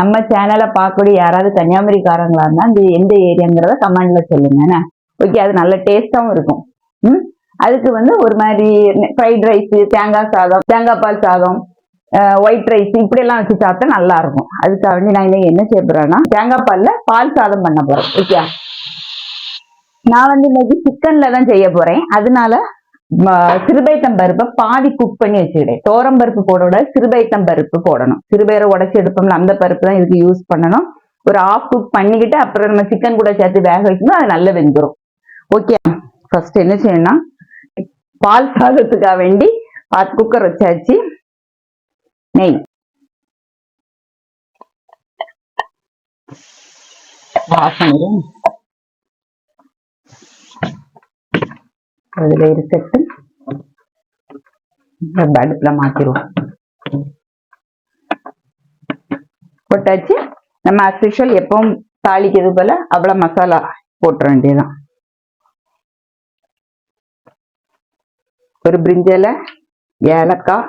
நம்ம சேனலை பார்க்கக்கூடிய யாராவது கன்னியாகுமரிக்காரங்களா இருந்தா இந்த எந்த ஏரியாங்கிறத கமெண்ட்ல சொல்லுங்க ஓகே அது நல்ல டேஸ்டாகவும் இருக்கும். ம்? அதுக்கு வந்து ஒரு மாதிரி ஃப்ரைட் ரைஸு தேங்காய் சாதம் தேங்காய் பால் சாதம் ஒயிட் ரைஸ் இப்படி எல்லாம் வச்சு சாப்பிட்டா நல்லா இருக்கும். அதுக்காக வேண்டி நான் இன்னைக்கு என்ன செய்ய போறேன்னா தேங்காய் பால்ல பால் சாதம் பண்ண போறேன். ஓகே நான் வந்து இன்னைக்கு சிக்கன்ல தான் செய்ய போறேன். அதனால சிறுபைத்தம் பருப்பை பாதி குக் பண்ணி வச்சுக்கிட்டேன் தோரம் பருப்பு போட விட சிறுபைத்தம் பருப்பு போடணும். சிறுபயிரை உடச்சி எடுப்போம்ல அந்த பருப்பு தான் இதுக்கு யூஸ் பண்ணணும். ஒரு ஆஃப் குக் பண்ணிக்கிட்டு அப்புறம் நம்ம சிக்கன் கூட சேர்த்து வேக வைக்கணும் அது நல்லா வெந்துடும் ஓகே ஃபர்ஸ்ட் என்ன செய்யணும்னா பால் சாதத்துக்காக வேண்டி பாத் குக்கர் வச்சாச்சு. நெய். வாசனை அதுல இருக்கட்டும். இந்த அடுப்புல மாத்திருவோம் போட்டாச்சு. நம்ம அஸ்யூஷுவல் எப்பவும் தாளிக்கிறது போல அவ்வளவு மசாலா போட்டுற வேண்டியதுதான். ஒரு பிரிஞ்சல ஏலக்காய்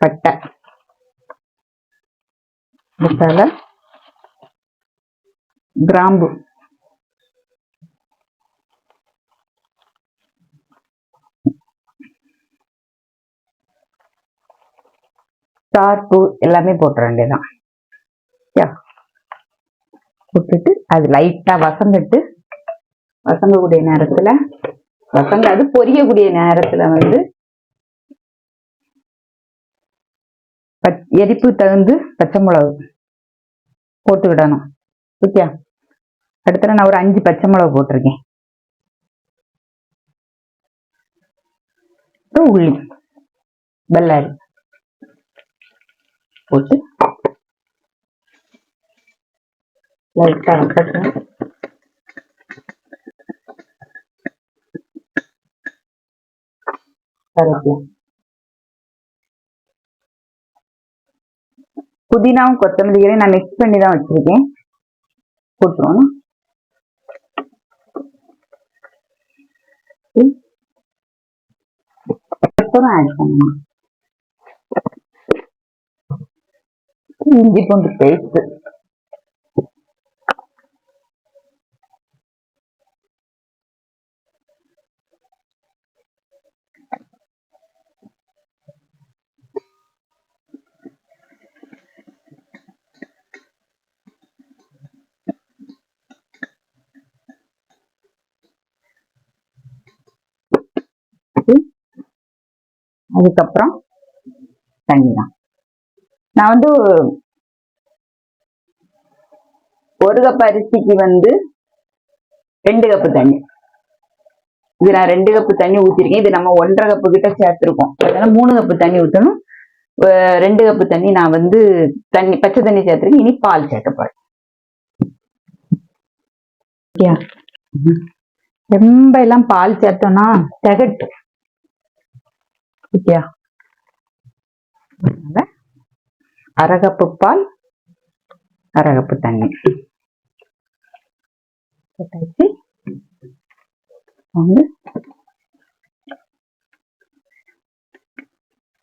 பட்டை மசாலா கிராம்பு. ஸ்டார் டூ எல்லாமே போட்டுற வேண்டியதான் போட்டுட்டு அது லைட்டா வசந்துட்டு வசங்கக்கூடிய நேரத்துல வசங்க அது பொரியக்கூடிய நேரத்துல வந்து எரிப்பு தகுந்து பச்சை மிளகு போட்டு விடணும். ஓகே அடுத்த நான் ஒரு அஞ்சு பச்சை மிளகு போட்டிருக்கேன். உள்ளி பெல்லாரி போட்டு லைட்டாக வதக்கணும் புதினாவும் கொத்தமல்லி நான் மிக்ஸ் பண்ணி தான் வச்சிருக்கேன். போட்டுருவோம். அப்புறம் ஆட் பண்ணணும் இஞ்சி பூண்டு பேஸ்ட் அதுக்கப்புறம் தண்ணி தான் நான் வந்து ஒரு கப் அரிசிக்கு வந்து ரெண்டு கப்பு தண்ணி. இது நான் ரெண்டு கப்பு தண்ணி ஊத்திருக்கேன். இது நம்ம ஒன்றரை கப்பு கிட்ட சேர்த்திருக்கோம். அதனால மூணு கப்பு தண்ணி ஊத்தணும். அஹ் ரெண்டு கப்பு தண்ணி நான் வந்து தண்ணி பச்சை தண்ணி சேர்த்திருக்கேன். இனி பால் சேர்க்க போறேன். ஓகேயா? ரொம்ப எல்லாம் பால் சேர்த்தோம்னா திகட்டு. ஓகேயா அதனால அரகப்பு பால் அரகப்பு தண்ணி. போட்டாச்சு. வந்து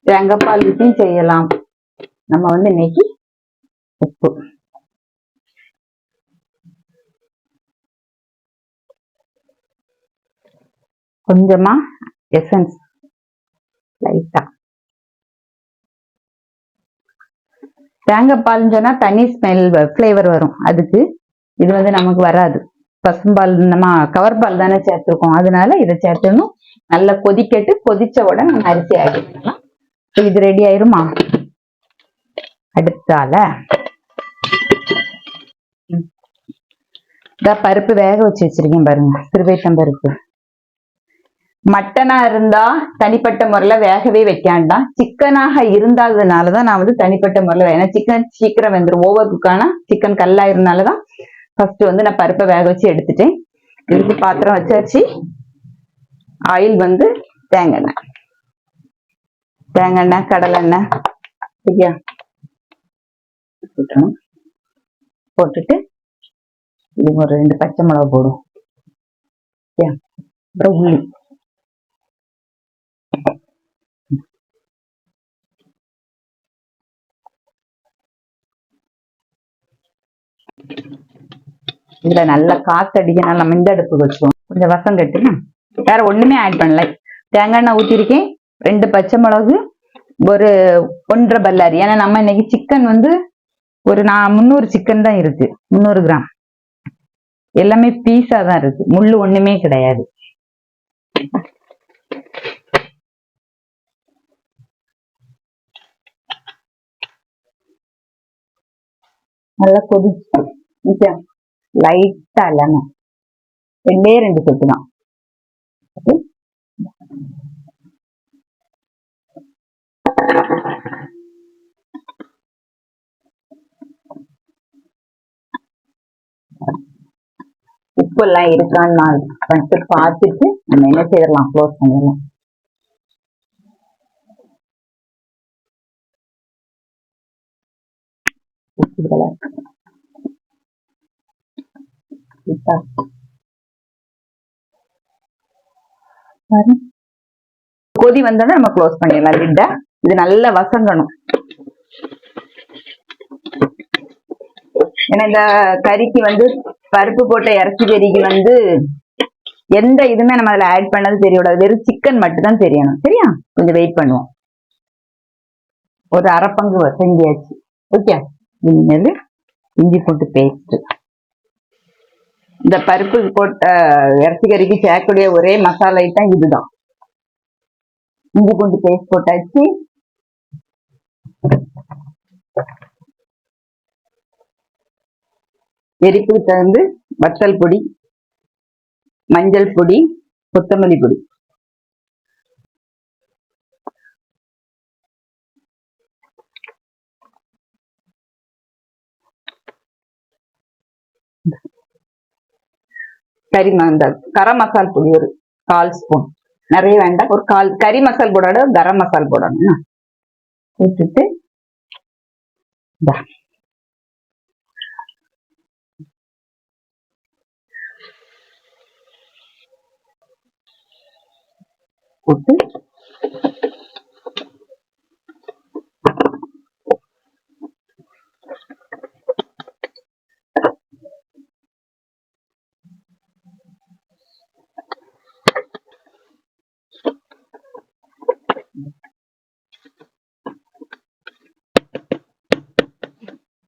தேங்காய் பால் ஊற்றியும் செய்யலாம். நம்ம வந்து இன்னைக்கு உப்பு. கொஞ்சமா எசன்ஸ் லைட்டா தேங்காய் பால்னு சொன்னா தனி ஸ்மெல் ஃப்ளேவர் வரும். அதுக்கு இது வந்து நமக்கு வராது. பசும்பால் நம்ம கவர் பால் தானே சேர்த்துருக்கோம். அதனால இதை சேர்த்துணும். நல்லா கொதிக்கட்டு கொதிச்ச உடனே நம்ம அரிசி ஆகிடலாம் இது ரெடி ஆயிருமா? அடுத்தால இதான் பருப்பு வேக வச்சு வச்சிருக்கேன் பாருங்க. சிறுவைத்தம் பருப்பு. மட்டனா இருந்தா தனிப்பட்ட முறையில வேகவே வைக்காண்டாம் சிக்கனாக இருந்தாததுனாலதான் நான் வந்து தனிப்பட்ட முறையில ஏன்னா சிக்கன் சீக்கிரம் வந்துடும் ஓவர் குக்கானா சிக்கன் கல்லா இருந்தாலதான் ஃபர்ஸ்ட் வந்து நான் பருப்பை வேக வச்சு எடுத்துட்டேன். எடுத்து பாத்திரம் வச்சாச்சு. ஆயில் வந்து தேங்காய் எண்ணெய். தேங்காய் எண்ணெய் கடலை எண்ணெய் சரியா? போட்டுட்டு இது ஒரு ரெண்டு பச்சை மிளகா போடும் அப்புறம் உள்ளி இதுல நல்ல காத்தடிக்கனால நம்ம இந்த அடுப்பு வச்சுவோம் கொஞ்சம் வசம் கட்டுனா வேற ஒண்ணுமே ஆட் பண்ணல. தேங்காய் எண்ணெய் ஊத்திருக்கேன். ரெண்டு பச்சை மிளகு ஒரு ஒன்றரை பல்லாரி. ஏன்னா நம்ம இன்னைக்கு சிக்கன் வந்து ஒரு நான் முந்நூறு சிக்கன் தான் இருக்கு. முந்நூறு கிராம் எல்லாமே பீஸா தான் இருக்கு. முள்ளு ஒண்ணுமே கிடையாது. நல்லா கொதிச்சு லைட்டா லெமன் ரெண்டே ரெண்டு சொட்டு தான். உப்பு எல்லாம் இருக்கான்னு நான் வந்துட்டு பார்த்துட்டு நம்ம என்ன செய்யலாம் க்ளோஸ் பண்ணிடலாம். உப்பு இதெல்லாம் இருக்கு. இப்ப பாரு. கொதி வந்தோடனே நம்ம க்ளோஸ் பண்ணிடலாம் லிட்ட. இது நல்லா வசங்கணும். ஏன்னா இந்த கறிக்கு வந்து பருப்பு போட்ட இறச்சி கறிக்கு வந்து எந்த இதுவுமே நம்ம அதுல ஆட் பண்ணது தெரியக்கூடாது. வெறும் சிக்கன் மட்டும் தான் தெரியணும். சரியா? கொஞ்சம் வெயிட் பண்ணுவோம். ஒரு அரை பங்கு வசங்கியாச்சு ஓகே இனிமேல் இஞ்சி போட்டு பேஸ்ட் இந்த பருப்பு போட்ட இறச்சி கறிக்கு சேர்க்கக்கூடிய ஒரே மசாலா ஐட்டம் இதுதான். இஞ்சி பூண்டு பேஸ்ட் போட்டாச்சு. எரிப்புக்கு தகுந்து வத்தல் பொடி மஞ்சள் பொடி கொத்தமல்லி பொடி. கறி ம- இந்த கரம் மசால் பொடி ஒரு கால் ஸ்பூன் நிறைய வேண்டாம். ஒரு கால் கறி மசால் போடணும் கரம் மசால் போடணும். போட்டுட்டு போட்டு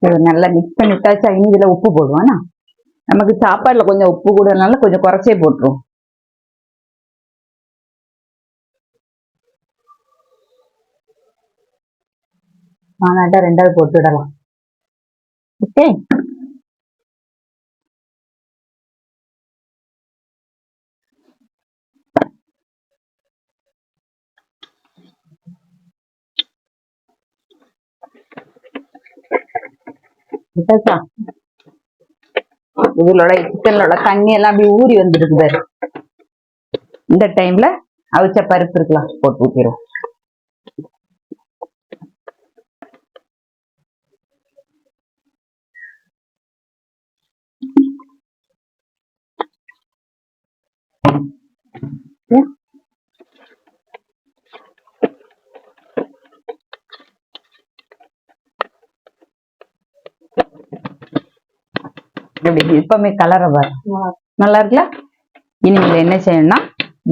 இது நல்லா மிக்ஸ் பண்ணி விட்டாச்சா இனி இதில் உப்பு போடுவானா நமக்கு சாப்பாடில் கொஞ்சம் உப்பு கூடனால கொஞ்சம் குறைச்சே போட்டுரும். ஆனாட்டா ரெண்டாவது போட்டு விடலாம். ஓகே விட்டாச்சா இதுலோட சிக்கனோட தண்ணி எல்லாம் அப்படியே ஊறி வந்துருக்குது பாரு. இந்த டைம்ல அவிச்ச பருப்பு இருக்கலாம் போட்டு ஊத்திரும் இப்படி இப்பவுமே கலரை பாரு. நல்லா இருக்குல்ல? இனிமேல் என்ன செய்யணும்னா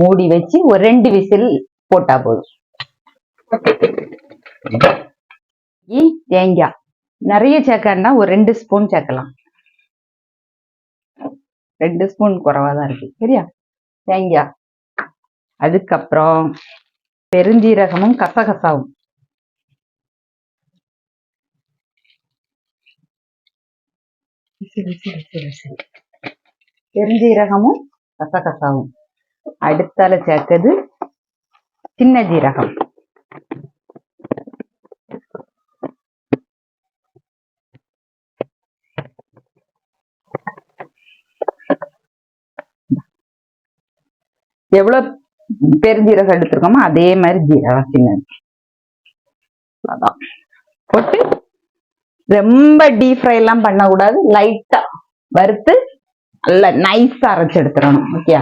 மூடி வச்சு ஒரு ரெண்டு விசில் போட்டா போதும். தேங்காய். நிறைய சேர்க்கறதுனா ஒரு ரெண்டு ஸ்பூன் சேர்க்கலாம். ரெண்டு ஸ்பூன் குறைவா தான் இருக்கு. சரியா? தேங்காய். அதுக்கப்புறம் பெருஞ்சீரகமும் கசகசாவும். சரி சரி சரி சரி பெருஞ்சீரகமும் கசகசாவும். அடுத்தால சேர்க்கது சின்ன ஜீரகம். எவ்வளவு பெருஞ்சீரகம் எடுத்திருக்கோமோ அதே மாதிரி ஜீரகம் சின்னது. அதான். போட்டு ரொம்ப டீப் ஃப்ரை எல்லாம் பண்ணக்கூடாது. லைட்டா வறுத்து நல்லா நைஸா அரைச்சு எடுத்துடணும். ஓகே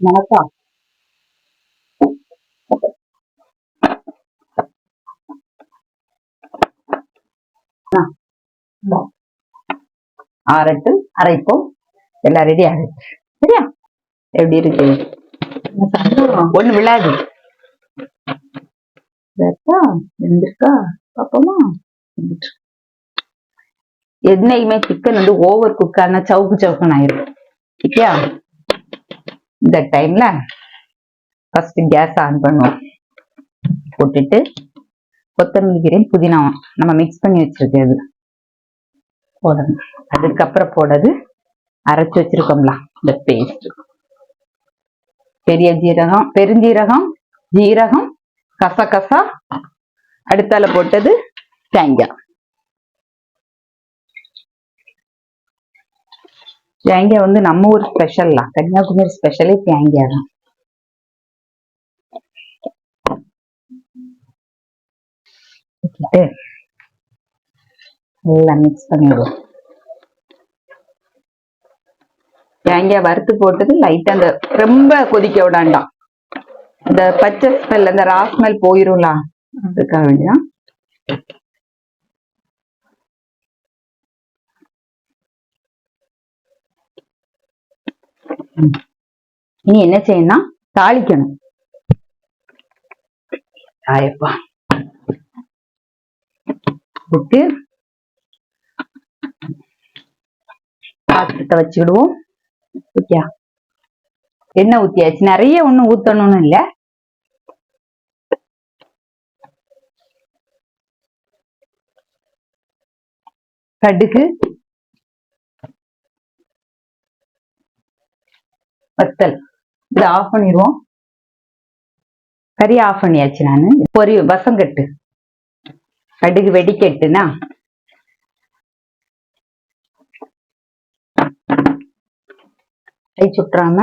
மணக்கா அரைப்போம். எல்லாம் ரெடி ஆகிடுச்சு. சரியா? எப்படி இருக்கு? ஒண்ணு விழாது. வெந்திருக்கா? பாப்போமா. என்னைக்குமே சிக்கன் வந்து ஓவர் குக் ஆனா சவுக்கு சவுக்குன்னு ஆயிரும். ஓகேயா இந்த டைம்ல ஃபர்ஸ்ட் கேஸ் ஆன் பண்ணுவோம். போட்டுட்டு கொத்தமல்லி கீரையும் புதினாவும் நம்ம மிக்ஸ் பண்ணி வச்சிருக்கிறது. போடணும். அதுக்கப்புறம் போடுறது அரைச்சு வச்சிருக்கோம்ல இந்த பேஸ்ட் பெரிய ஜீரகம் பெருஞ்சீரகம் ஜீரகம் கசகசா. அடுத்தால போட்டது தேங்காய். தேங்காய் வந்து நம்ம ஊர் ஸ்பெஷல்லாம் கன்னியாகுமரி ஸ்பெஷலே தேங்காய் தான். நல்லா மிக்ஸ் பண்ணிடுவோம். தேங்காய் வறுத்து போட்டது லைட்டா அந்த ரொம்ப கொதிக்க விடாண்டாம். இந்த பச்சை ஸ்மெல் அந்த ரா ஸ்மெல் போயிரும்ல அதுக்காக வேண்டிதான். இனி என்ன செய்யணும்னா தாளிக்கணும். ஆயப்பா விட்டு பாத்திரத்தை வச்சுக்கிடுவோம். ஊத்தியா? எண்ணெய் ஊத்தியாச்சு நிறைய ஒண்ணும் ஊத்தணும்னு இல்ல? கடுகு. வத்தல். இதை ஆஃப் பண்ணிடுவோம். கறி ஆஃப் பண்ணியாச்சு நானு. பொரி வசங்கட்டு. கடுகு வெடிக்கட்டுனா? கை சுற்றாம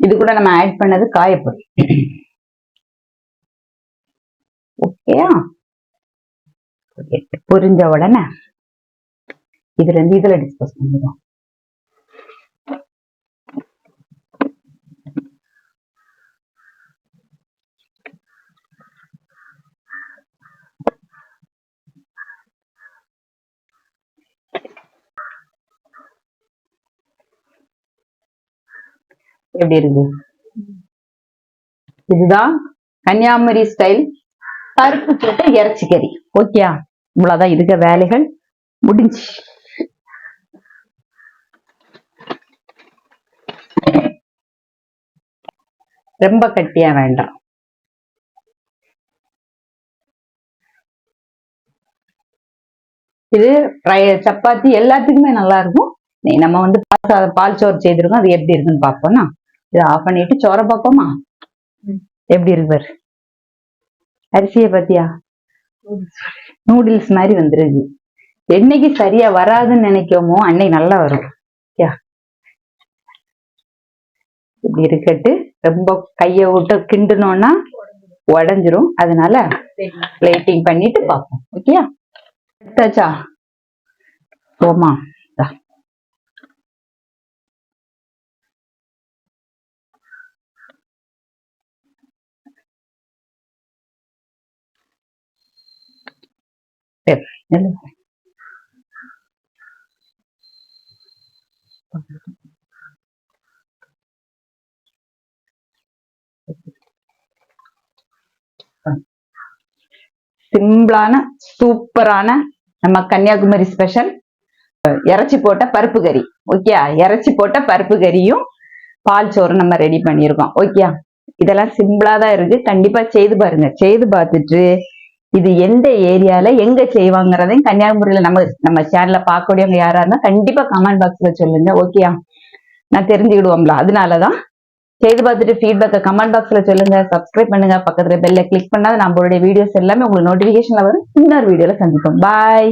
இது கூட நம்ம ஆட் பண்ணது காயப்பொடி ஓகேயா புரிஞ்ச உடனே இதுல இருந்து இதுல டிஸ்கஸ் பண்ணிடுவோம். எப்படி இருக்கு? இதுதான் கன்னியாகுமரி ஸ்டைல் பருப்பு போட்ட இறைச்சி கறி. ஓகேயா இவ்வளவுதான் இருக்க வேலைகள். முடிஞ்சு. ரொம்ப கட்டியா வேண்டாம். இது சப்பாத்தி எல்லாத்துக்குமே நல்லா இருக்கும். நீ நம்ம வந்து பால் சோறு செய்திருக்கோம். அது எப்படி இருக்குன்னு பார்ப்போம்னா இதை ஆஃப் பண்ணிட்டு சோற பார்ப்போமா எப்படி இருக்கு பாரு. அரிசியை பத்தியா நூடுல்ஸ் மாதிரி வந்துருது. என்னைக்கு சரியா வராதுன்னு நினைக்கோமோ அன்னைக்கு நல்லா வரும். யா. இப்படி இருக்கட்டு ரொம்ப கையை விட்டு கிண்டுனோம்னா உடஞ்சிரும். அதனால பிளேட்டிங் பண்ணிட்டு பார்ப்போம். ஓகேயா? எடுத்தாச்சா? போமா சிம்பிளான சூப்பரான நம்ம கன்னியாகுமரி ஸ்பெஷல் இறைச்சி போட்ட பருப்பு கறி. ஓகே இறைச்சி போட்ட பருப்பு கறியும் பால் சோறு நம்ம ரெடி பண்ணியிருக்கோம். ஓகே இதெல்லாம் சிம்பிளா தான் இருக்கு. கண்டிப்பா செய்து பாருங்க. செய்து பார்த்துட்டு இது எந்த ஏரியால எங்க செய்வாங்கிறதையும் கன்னியாகுமரியில நம்ம நம்ம சேனல்ல பார்க்கக்கூடியவங்க யாரா இருந்தா கண்டிப்பா கமெண்ட் பாக்ஸ்ல சொல்லுங்க ஓகேயா நான் தெரிஞ்சுக்கிடுவோம்ல அதனாலதான். செய்து பார்த்துட்டு ஃபீட்பேக்கை கமெண்ட் பாக்ஸ்ல சொல்லுங்க சப்ஸ்கிரைப் பண்ணுங்க பக்கத்துல பெல்ல கிளிக் பண்ணாத நம்மளுடைய வீடியோஸ் எல்லாமே உங்களுக்கு நோட்டிபிகேஷன்ல வரும். இன்னொரு வீடியோல சந்திப்போம். பாய்